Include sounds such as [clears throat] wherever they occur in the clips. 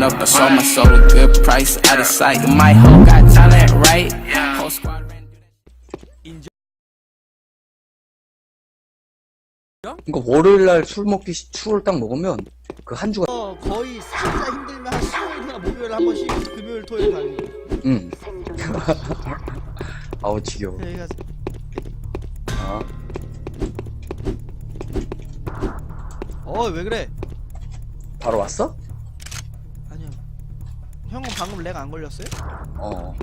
Pulling up, I sold my soul a good price, out of sight. My hoe got talent, right? Whole squad ran through that 그러니까 월요일 날 술 먹기 시- 술을 딱 먹으면 그 한 주가 어, 거의 진짜 힘들면 한 수요일이나 목요일 한 번씩 금요일 토요일 가는 거. 응. 아우 지겨워. 여기가 아, 어왜 그래? 바로 왔어? 형은 방금 렉 안 걸렸어요? 어.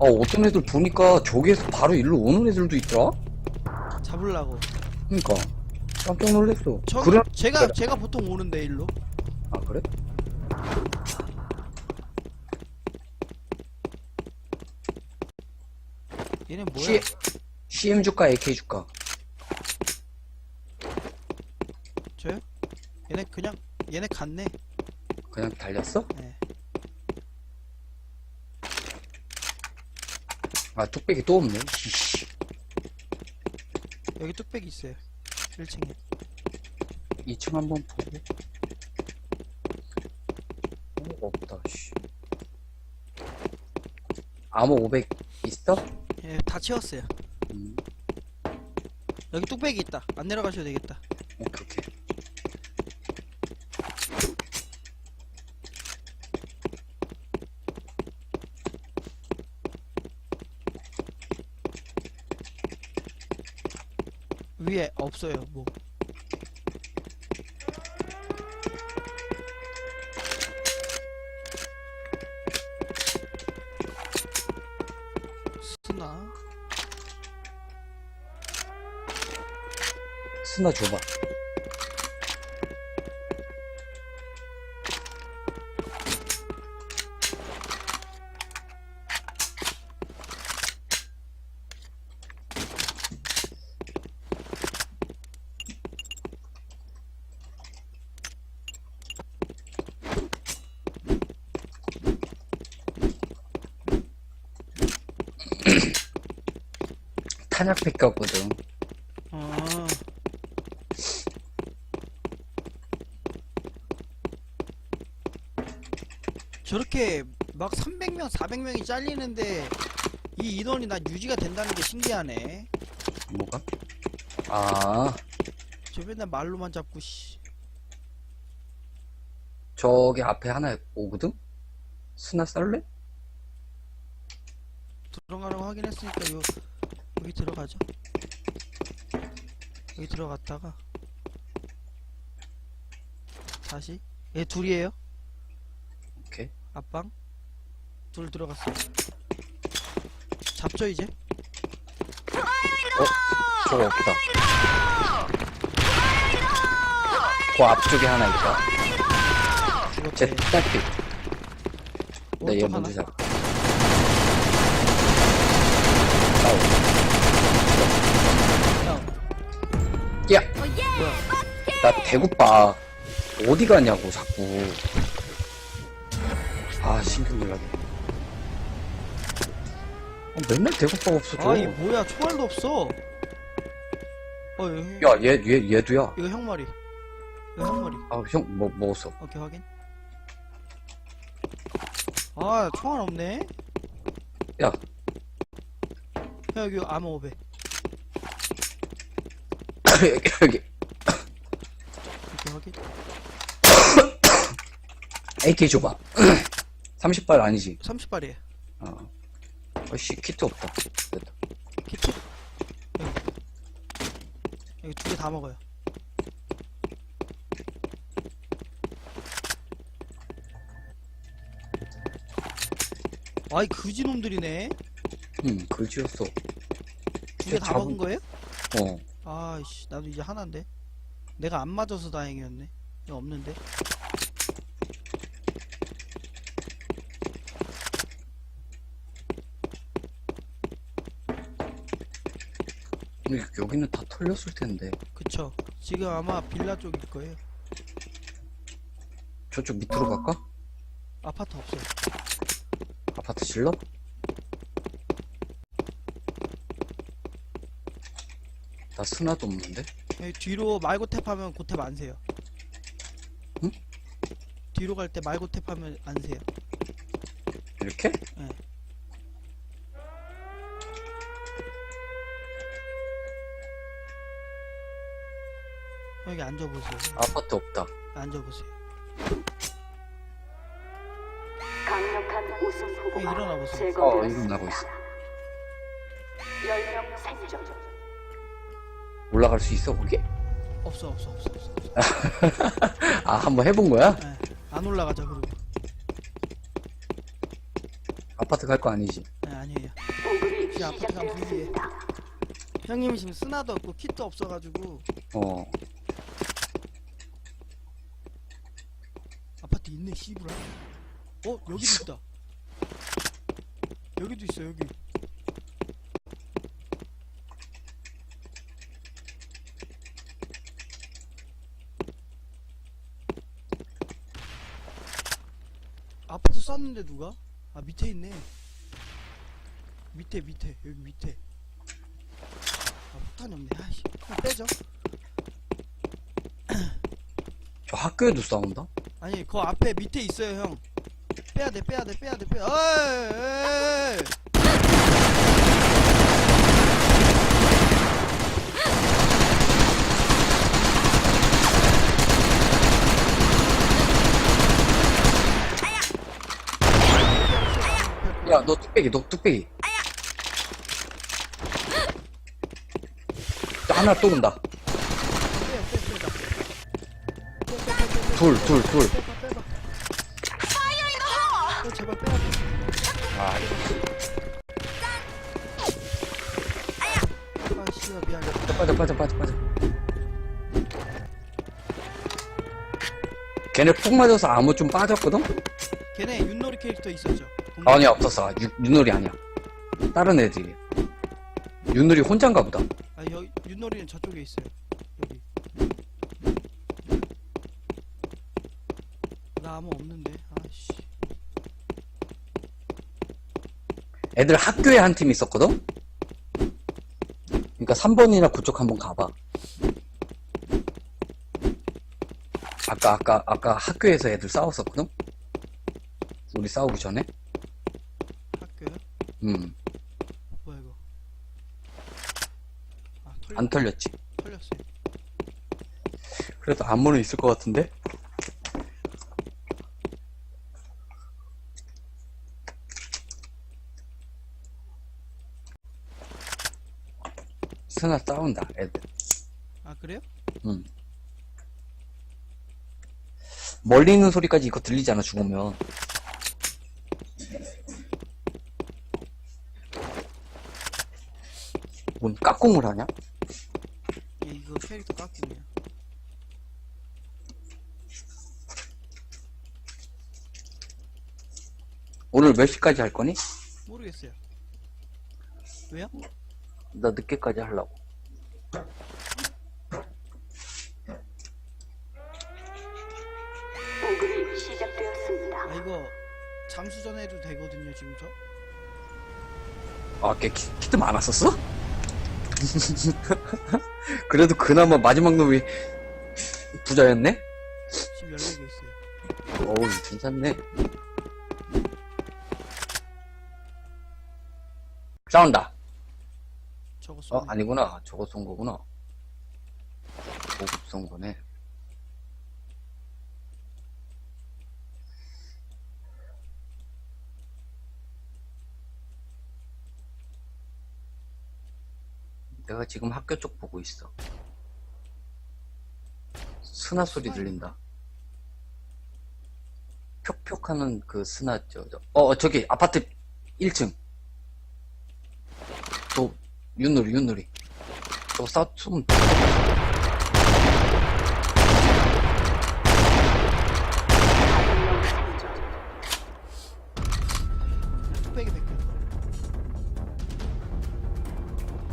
아 어떤 애들 보니까 저기에서 바로 일로 오는 애들도 있더라. 잡으려고. 그러니까 깜짝 놀랐어. 저 그래? 제가 제가 보통 오는데 일로. 아 그래? 얘네 뭐야? C CM 줄까 AK 줄까? 저요? 얘네 그냥 얘네 갔네. 그냥 달렸어? 네. 아 뚝배기 또 없네. 이씨. 여기 뚝배기 있어요. 1층에. 2층 한번 보고. 어, 없다. 씨. 암호 500 있어? 예, 다 채웠어요. 음, 여기 뚝배기 있다. 안 내려가셔도 되겠다. 오케이 오케이. 위에 없어요. 뭐. 스나 스나 줘봐. 탄약팩 꼈거든. 아 저렇게 막 300명, 400명이 잘리는데 이 인원이 난 유지가 된다는 게 신기하네. 뭐가? 아, 저 맨날 말로만 잡고 씨. 저기 앞에 하나 오거든? 스나 쌀래? 들어가라고 확인했으니까 요 여기 들어가죠. 여기 들어갔다가 다시 얘 둘이에요. 오케이. 앞방 둘 들어갔어. 잡죠 이제. 저거 없다. 그 앞쪽에 하나 있다. 제 죽었대. 딸피. 나 얘 오른쪽 먼저 하나. 잡. 형, 야! 뭐야? 나 대구빠. 어디 가냐고, 자꾸. 아, 신경질나게. 어, 맨날 대구빠가 없어져. 아, 이 뭐야? 총알도 없어. 어, 여기, 야, 얘, 얘, 얘도야. 이거 형 머리. 이거 형 머리. 아, 형, 뭐, 먹었어. 오케이 확인. 아, 총알 없네. 야. 형 여기 암호 500. [laughs] 여기, 여기. 오케이 확인. AK 줘봐. [clears throat] 30발 아니지? 30발이에요. 어. 어씨, 키트 없다. 됐다. 키트. 여기. 여기 두 개 다 먹어요. 아이 그지놈들이네. 응, 글지였어. 두 개 다 먹은 거예요? 어. 아이씨 나도 이제 하나인데 내가 안 맞아서 다행이었네 이거 없는데 근데 여기는 다 털렸을 텐데. 그쵸 지금 아마 빌라 쪽일 거예요 저쪽 밑으로 갈까? 아파트 없어요 아파트 질러? 나 스나도 없는데? 여기 뒤로 말고 탭하면 고탭 안 세요 뒤로 갈 때 말고 탭하면 안 세요. 이렇게? 네. 여기 앉아보세요. 아파트 없다. 앉아보세요. 강력한 우승 후보가 어, 일어나 보세요. 어. 일어나고 있어. 10명 생존. 올라갈 수 있어, 거기? 없어 없어 없어 없어. 아, 한번 해본 거야? 네. 안 올라가죠 그리고. 아파트 갈 거 아니지? 네, 아니에요. 이 아파트 가면 불리해. 형님이 지금 쓰나도 없고 킷도 없어가지고 어. 아파트 있네 씨부라. 어 여기도 있다. 여기도 있어 여기. 아파트 쐈는데 누가? 아 밑에 있네. 밑에 밑에 여기 밑에. 아 폭탄이 없네. 아씨 그냥 빼죠. 저 학교에도 싸운다? 아니 그 앞에 밑에 있어요 형 빼야돼 빼야돼 빼야돼 빼야 어이 에이 야, 너 뚝배기, 너 뚝배기. 또 하나 또 온다. 둘, 둘, 둘. 제발 빼야 돼 아, 아 씨발 미안해 빠져, 빠져, 빠져, 빠져. 걔네 푹 맞아서 암호 좀 빠졌거든? 걔네 윷놀이 캐릭터 있었죠 아니야, 없었어. 유, 윷놀이 아니야. 다른 애들이. 윷놀이 혼자인가 보다. 아 여기 윷놀이는 저쪽에 있어요 여기 나 아무 없는데 아씨 애들 학교에 한 팀 있었거든? 그니까 3번이나 그쪽 한번 가봐. 아까, 아까, 아까 학교에서 애들 싸웠었거든? 우리 싸우기 전에? 음, 뭐야 이거 아 털려, 안 털렸지. 털렸어요 그래도 안무는 있을 것 같은데? 스나 싸운다, 애들. 아 그래요? 응. 멀리 있는 소리까지 이거 들리잖아, 죽으면. 뭔 깍공을 하냐? 얘 이거 캐릭터 깎이네요 오늘 몇 시까지 할 거니? 모르겠어요 왜요? 나 늦게까지 하려고. 보급이 시작되었습니다. 아 이거 잠수 전에 해도 되거든요 지금 저? 아, 걔 키, 키트 많았었어? [laughs] 그래도 그나마 마지막 놈이 부자였네? 지금 14개 있어요 어우, 괜찮네. 싸운다. 저거 어, 아니구나. 저거 쏜 거구나. 보급 쏜 거네. 내가 지금 학교 쪽 보고 있어. 스나 소리 들린다. 표 하는 그 스나, 저, 저, 어, 저기, 아파트 1층. 저, 윷놀이, 윷놀이. 저거 싸, 쏘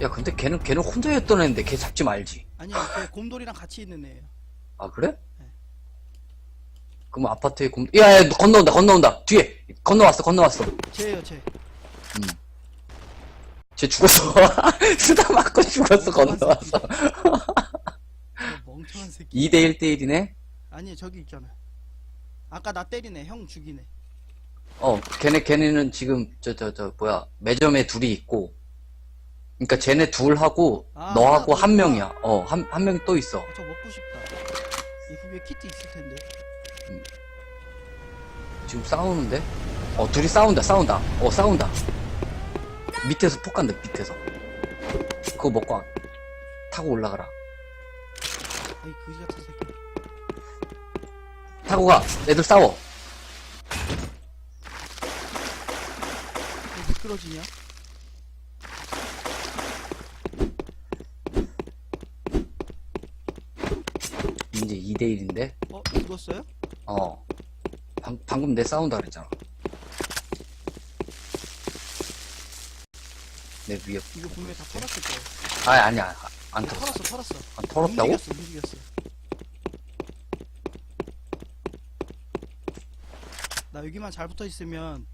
야, 근데 걔는, 걔는 혼자였던 애인데 걔 잡지 말지. 아니요 그 곰돌이랑 같이 있는 애예요 아, 그래? 네. 그럼 아파트에 곰, 야, 야, 건너온다, 건너온다. 뒤에! 건너왔어, 건너왔어. 쟤예요 쟤 쟤 죽었어. [laughs] 쓰다 맞고 죽었어, 건너왔어. 저 멍청한 새끼 2대 1대 1이네? 아니 저기 있잖아 아까 나 때리네. 형 죽이네. 어, 걔네, 걔네는 지금, 저, 저, 저, 뭐야, 매점에 둘이 있고, 그니까 쟤네 둘하고, 아, 너하고 하나 더 한 있구나. 명이야. 어, 한, 한 명이 또 있어. 아, 저 먹고 싶다. 이 부비에 키트 있을 텐데. 지금 싸우는데? 어, 둘이 싸운다, 싸운다. 어, 싸운다. 밑에서 폭 간다, 밑에서. 그거 먹고, 와. 타고 올라가라. 아이 그지 같은 새끼. 타고 가! 애들 싸워! 왜 미끄러지냐? 2대1인데? 어 죽었어요? 어. 방, 방금 내 싸운다 그랬잖아. 내 위에. 이거 분명히 다 털었을 거예요. 아, 아니야. 안 이거 털었어. 털었어. 안 털었다고? 움직였어 움직였어. 나 여기만 잘 붙어 있으면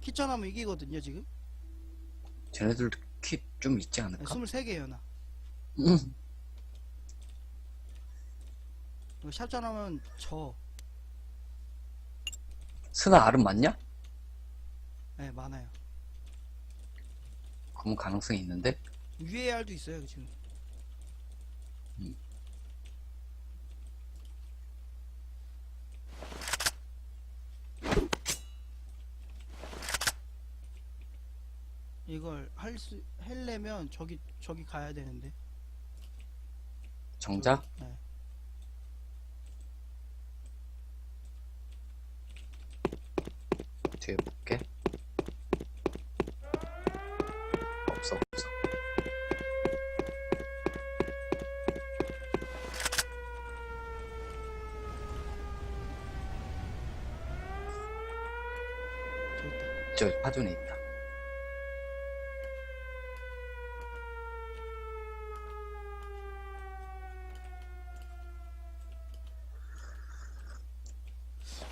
키천하면 이기거든요 지금. 쟤네들도 키좀 있지 네, 않을까? 23개예요 나. 응. 이거 샷전하면 저. 스나 알은 맞냐? 네 많아요. 그럼 가능성이 있는데? 알도 있어요 지금. 이걸 할수 헬려면 저기 저기 가야 되는데. 정작? 네. 뒤에 볼게. 없어, 없어. 저 파존에 있다.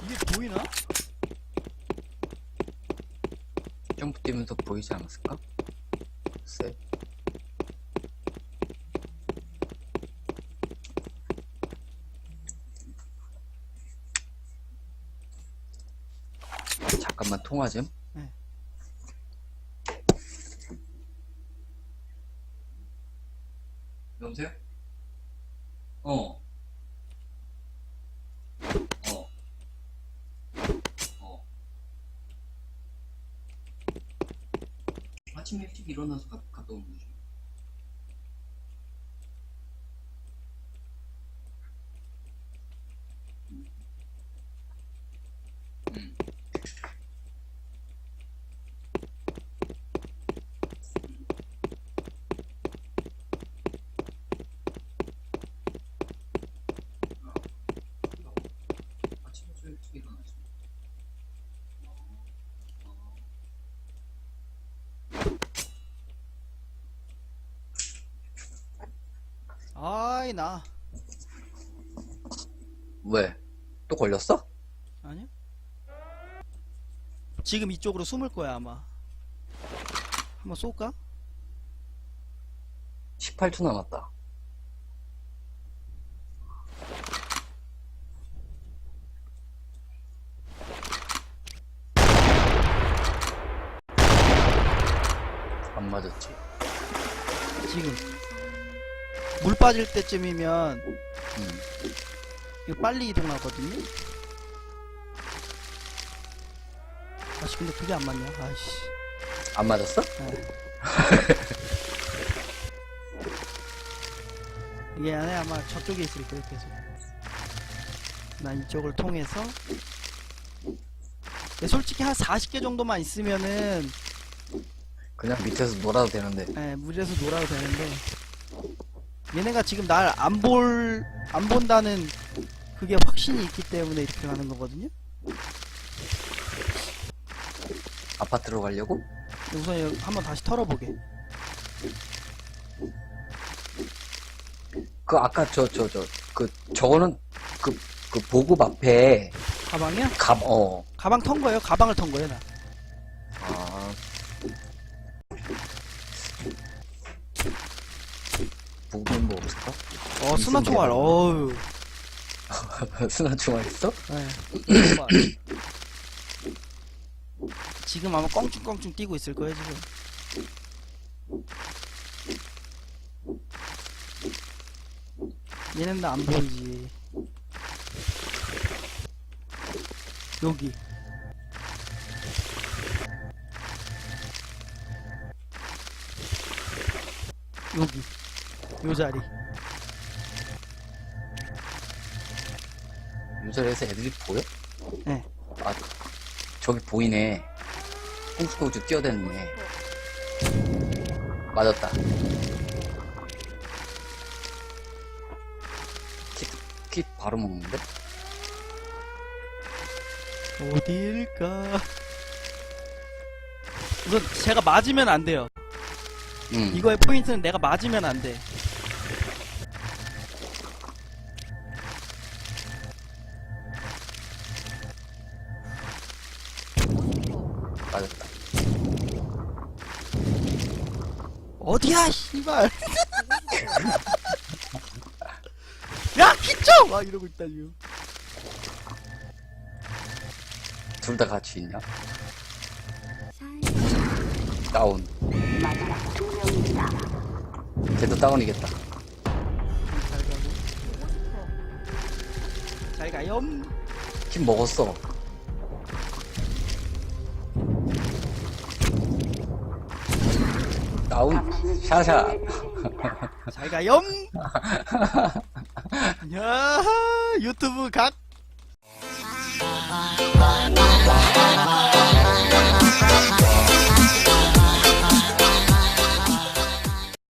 이게 보이나? 점프 뛰면서 보이지 않았을까? 글쎄. 잠깐만 통화 좀. 네. 여보세요? 어. 어. 어. 아침에 일찍 일어나서 가, 갔다 오는 거지. 음. 음. 아침에 좀 일찍 일어나지. 아이 나 왜? 또 걸렸어? 아니야? 지금 이쪽으로 숨을 거야 아마. 한번 쏠까? 18초 남았다. 안 맞았지. 지금 물 빠질 때쯤이면 음. 이거 빨리 이동하거든요. 아씨 근데 그게 안 맞냐? 아씨. 안 맞았어? [laughs] 이게 안에 아마 저쪽에 있을 거예요 계속. 난 이쪽을 통해서. 근데 솔직히 한 40개 정도만 있으면은 그냥 밑에서 놀아도 되는데. 예, 물에서 놀아도 되는데 얘네가 지금 날 안 볼 안 본다는 그게 확신이 있기 때문에 이렇게 가는 거거든요. 아파트로 가려고? 우선 여기 한번 다시 털어보게. 그 아까 저 저 저 그 저거는 그 그 보급 앞에 가방이야? 갑 어. 가방 턴 거예요? 가방을 턴 거예요, 나. 보급은 뭐 없을까? 어, 스나 총알. 어우. 스나 중앙 있어? 네. [coughs] 지금 아마 껑충껑충 뛰고 있을 거예요 지금. 얘는 나 안 보이지. 여기. 여기. 요 자리. 유저에서 애들이 보여? 네. 아, 저기 보이네. 꽁충꽁충 뛰어다니네. 맞았다. 킷, 킷 바로 먹는데? 어딜까? 우선 제가 맞으면 안 돼요. 응. 이거의 포인트는 내가 맞으면 안 돼. 어디야, 씨발. [laughs] 야, 키쳐! 막 이러고 있다, 지금. 둘다 같이 있냐? 다운. 마지막 두 명입니다. 걔도 다운이겠다. 잘 가고. 잘 가염. 킷 먹었어. 샤샤. [laughs] 잘 가염. 야 유튜브 각.